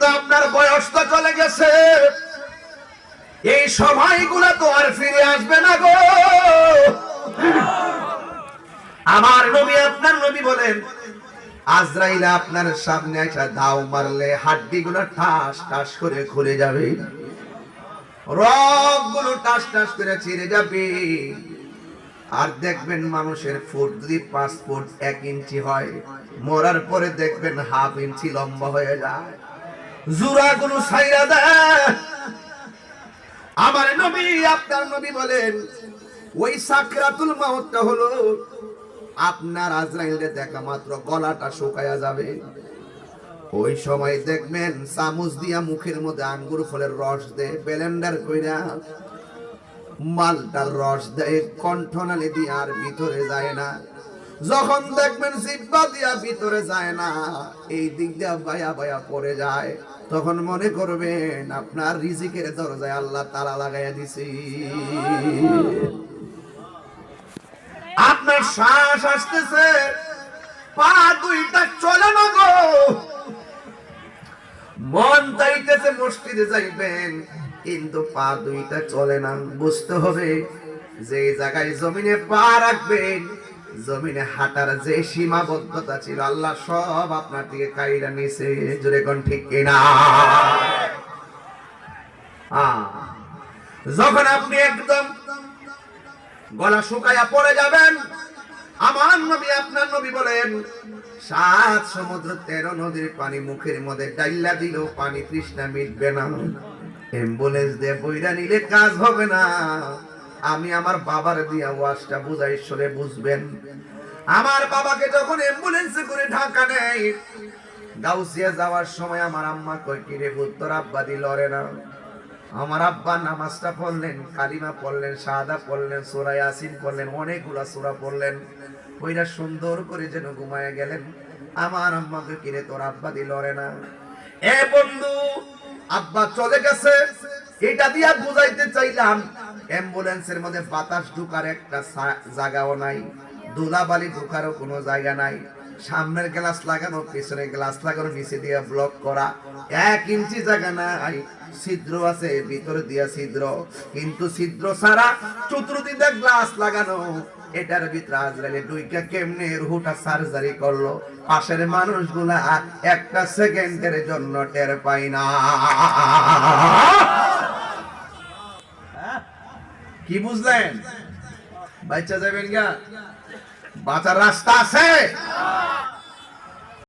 কিন্তু আপনার বয়স তো চলে গেছে। এই সময়গুলো তো আর ফিরে আসবে না গো। আমার নবী, আপনার নবী বলেন আপনার সামনে একটা দাও মারলে ঠাস ঠাস করে যাবে। রকগুলো টাস টাস করে ছিঁড়ে যাবে। আর দেখবেন মানুষের ফুট যদি পাঁচ ফুট এক ইঞ্চি হয়, মরার পরে দেখবেন হাফ ইঞ্চি লম্বা হয়ে যায়। জুরা গুলো দেয়। আমার নবী, আপনার নবী বলেন, ওই সাকরাতুল মাউতটা হলো আপনার আজরাইলে দেখা মাত্র গলাটা শুকায়া যাবে। ওই সময় দেখবেন চামচ দিয়া মুখের মধ্যে আঙ্গুর ফলের রস দে বেলেন্ডার কইরা মালটার রস দেয়, কণ্ঠনালী দিয়ে আর ভিতরে যায় না। যখন দেখবেন জিব্বা দিয়া ভিতরে যায় না, এই দিক দিয়া বায়া বায়া পড়ে যায়, তখন মনে করবেন আপনার রিজিকের দরজায় আল্লাহ তালা লাগাইয়া দিছি। আপনার শ্বাস আসতেছে, পা দুইটা চলে না গো। মন চাইতেছে মসজিদে যাইবেন, কিন্তু পা দুইটা চলে না। বুঝতে হবে, যে জায়গায় জমিনে পা রাখবেন জমিনে হাঁটার যে সীমাবদ্ধতা ছিল, আল্লাহ সব আপনার দিকে কাইরা নিছে জোরে কোন ঠিক কিনা? যখন আপনি একদম গলা শুকায়া পড়ে যাবেন, আমার নবী আপনার নবী বলেন, সাত সমুদ্র তেরো নদীর পানি মুখের মধ্যে ডাইলা দিল পানি তৃষ্ণা মিটবে না। অ্যাম্বুলেন্স দিয়ে বইরা নিলে কাজ হবে না। আমি আমার বাবার দিয়া ওয়াজটা বুঝাই সরে বুঝবেন। আমার বাবাকে যখন অ্যাম্বুলেন্সে করে ঢাকা নেয়, গাউসিয়া যাওয়ার সময় আমার আম্মা কই কিরে তোর আব্বা দি লড়ে না? আমার আব্বা নামাজটা পড়লেন, কালিমা পড়লেন সাদা পড়লেন, সোরা ইয়াসিন পড়লেন, অনেকগুলা সোরা পড়লেন। ওইটা সুন্দর করে যেন ঘুমায় গেলেন। আমার আম্মাকে, কিরে তোর আব্বা দিল রে না? এ বন্ধু আব্বা চলে গেছে। এটা দিয়া বুঝাইতে চাইলাম, অ্যাম্বুলেন্সের মধ্যে বাতাস ঢুকার একটা জায়গাও নাই, ধুলাবালি ঢুকারও কোনো জায়গা নাই। সামনের গ্লাস লাগানো, পিছনের গ্লাস লাগানো, নিচে দিয়ে ব্লক করা। এক ইঞ্চি জায়গা নাই, ছিদ্র আছে, ভিতরে দিয়া ছিদ্র। কিন্তু ছিদ্র ছাড়া চতুর্দিকে গ্লাস লাগানো এটার ভিতরে আজরাইলে দুইটা কেমনে রুহুটা সার্জারি করল? পাশের মানুষগুলা একটা সেকেন্ডের জন্য টের পাই না। কি বুঝলেন? বাচ্চা যাবেন গা? বাঁচার রাস্তা আছে?